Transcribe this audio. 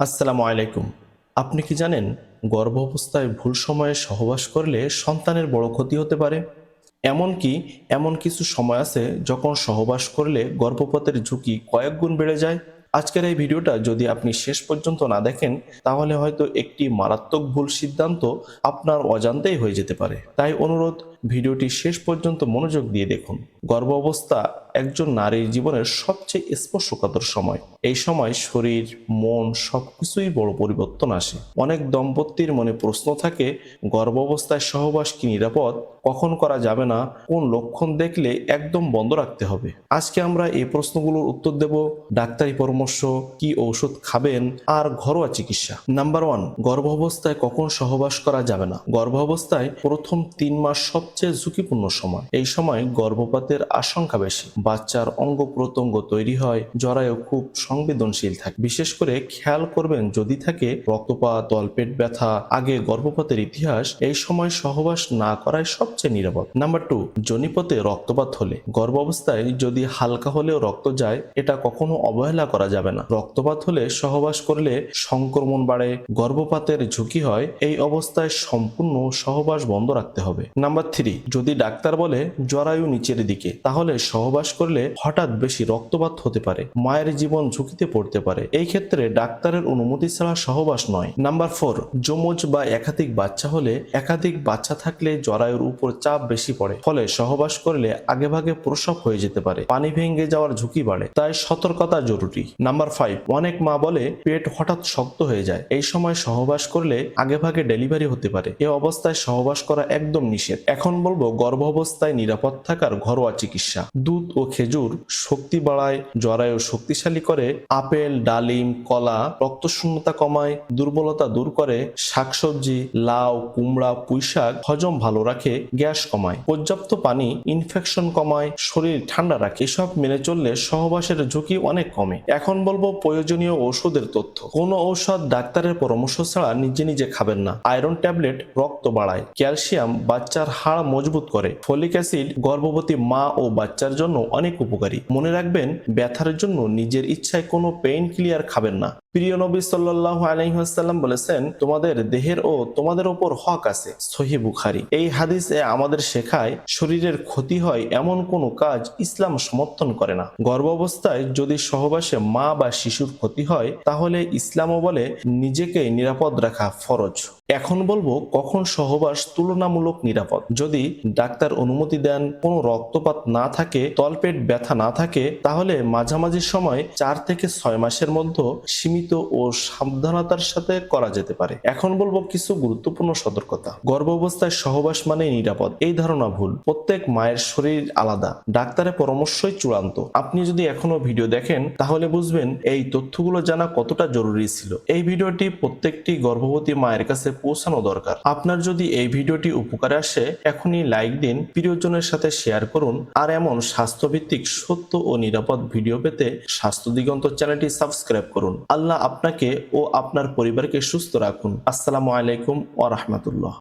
আসসালামু আলাইকুম। আপনি কি জানেন গর্ভ অবস্থায় ভুল সময়ে সহবাস করলে সন্তানের বড় ক্ষতি হতে পারে? এমনকি এমন কিছু সময় আছে যখন সহবাস করলে গর্ভপাতের ঝুঁকি কয়েক গুণ বেড়ে যায়। আজকের এই ভিডিওটা যদি আপনি শেষ পর্যন্ত না দেখেন, তাহলে হয়তো একটি মারাত্মক ভুল সিদ্ধান্ত আপনার অজান্তেই হয়ে যেতে পারে। তাই অনুরোধ, ভিডিওটি শেষ পর্যন্ত মনোযোগ দিয়ে দেখুন। গর্ভ অবস্থা একজন নারীর জীবনের সবচেয়ে স্পর্শকাতর সময়। এই সময় শরীর, মন সবকিছুই বড় পরিবর্তন আসে। অনেক দম্পতির মনে প্রশ্ন থাকে গর্ভ অবস্থায় সহবাস কি নিরাপদ? কখন করা যাবে না? কোন লক্ষণ দেখলে একদম বন্ধ রাখতে হবে? আজকে আমরা এই প্রশ্নগুলোর উত্তর দেব, ডাক্তারি পরামর্শ, কি ঔষধ খাবেন আর ঘরোয়া চিকিৎসা। নাম্বার ওয়ান গর্ভ অবস্থায় কখন সহবাস করা যাবে না? গর্ভ অবস্থায় প্রথম তিন মাস সবচেয়ে ঝুঁকিপূর্ণ সময়। এই সময় গর্ভপাতের আশঙ্কা বেশি। বাচ্চার অঙ্গ প্রত্যঙ্গ তৈরি হয়, জরায়ু খুব সংবেদনশীল থাকে। বিশেষ করে খেয়াল করবেন যদি থাকে রক্তপাত, তলপেট ব্যথা, আগে গর্ভপাতের ইতিহাস, এই সময় সহবাস না করায় সবচেয়ে নিরাপদ। নাম্বার টু, জনিপথে রক্তপাত হলে। গর্ভ অবস্থায় যদি হালকা হলেও রক্ত যায়, এটা কখনো অবহেলা করা যাবে না। রক্তপাত হলে সহবাস করলে সংক্রমণ বাড়ে, গর্ভপাতের ঝুঁকি হয়, এই অবস্থায় সম্পূর্ণ সহবাস বন্ধ রাখতে হবে। নাম্বার থ্রি, যদি ডাক্তার বলে জরায়ু নিচের দিকে, তাহলে সহবাস করলে হঠাৎ বেশি রক্তপাত হতে পারে, মায়ের জীবন ঝুঁকিতে পড়তে পারে। এই ক্ষেত্রে ডাক্তারের অনুমতি ছাড়া সহবাস নয়। নাম্বার ফোর, যমজ বা একাধিক বাচ্চা হলে একাধিক বাচ্চা থাকলে জরায়ুর উপর চাপ বেশি পড়ে, ফলে সহবাস করলে আগেভাগে প্রসব হয়ে যেতে পারে, পানি ভেঙে যাওয়ার ঝুঁকি বাড়ে, তাই সতর্কতা জরুরি। নাম্বার ফাইভ, অনেক মা বলে পেট হঠাৎ শক্ত হয়ে যায়, এই সময় সহবাস করলে আগেভাগে ডেলিভারি হতে পারে, এ অবস্থায় সহবাস করা একদম নিষেধ। এখন বলব গর্ভ অবস্থায় নিরাপদ থাকার ঘরোয়া চিকিৎসা। দুধ ও খেজুর শক্তি বাড়ায়, জরায়ু শক্তিশালী করে, আপেল, ডালিম, কলা, রক্তশূন্যতা কমায়, দুর্বলতা দূর করে, শাকসবজি, লাউ, কুমড়া, পুঁইশাক হজম ভালো রাখে, গ্যাস কমায়, পর্যাপ্ত পানি ইনফেকশন কমায়, শরীর ঠান্ডা রাখে, এসব মেনে চললে সহবাসের ঝুঁকি অনেক কমে। এখন বলব প্রয়োজনীয় ওষুধের তথ্য। কোনো ঔষধ ডাক্তারের পরামর্শ ছাড়া নিজে নিজে খাবেন না। আয়রন ট্যাবলেট রক্ত বাড়ায়, ক্যালসিয়াম বাচ্চার হাড় মজবুত করে, ফলিক অ্যাসিড গর্ভবতী মা ও বাচ্চার জন্য অনেক উপকারী। মনে রাখবেন ব্যথার জন্য নিজের ইচ্ছায় কোনো পেইন ক্লিয়ার খাবেন না। প্রিয় নবী সাল্লাহ আলহিহাসাল্লাম বলেছেন, তোমাদের দেহের ও তোমাদের ওপর হক আছে। সহি বুখারি। এই হাদিসে আমাদের শেখায়, শরীরের ক্ষতি হয় এমন কোনো কাজ ইসলাম সমর্থন করে না। গর্ভাবস্থায় যদি সহবাসে মা বা শিশুর ক্ষতি হয়, তাহলে ইসলামও বলে নিজেকে নিরাপদ রাখা ফরজ। এখন বলব, কখন সহবাস তুলনামূলক নিরাপদ। যদি ডাক্তার অনুমতি দেন, কোনো রক্তপাত না থাকে, তলপেট ব্যথা না থাকে, তাহলে মাঝামাঝি সময় চার থেকে ছয় মাসের মধ্যে সীমিত ও সাবধানতার সাথে করা যেতে পারে। এখন বলব কিছু গুরুত্বপূর্ণ সতর্কতা। গর্ভ অবস্থায় সহবাস মানে নিরাপদ। এই ধারণা ভুল। প্রত্যেক মায়ের শরীর আলাদা। ডাক্তারের পরামর্শই চূড়ান্ত। আপনি যদি এখনও ভিডিও দেখেন, তাহলে বুঝবেন এই তথ্যগুলো জানা কতটা জরুরি ছিল। এই ভিডিওটি প্রত্যেকটি গর্ভবতী মায়ের কাছে পৌঁছানো দরকার। আপনার যদি এই ভিডিওটি উপকারে আসে, এখনই লাইক দিন, প্রিয়জনের সাথে শেয়ার করুন, আর এমন স্বাস্থ্যভিত্তিক, সত্য ও নিরাপদ ভিডিও পেতে স্বাস্থ্য দিগন্ত চ্যানেলটি সাবস্ক্রাইব করুন। আল্লাহ আপনাকে ও আপনার পরিবারকে সুস্থ রাখুন। আসসালামু আলাইকুম ও রহমতুল্লাহ।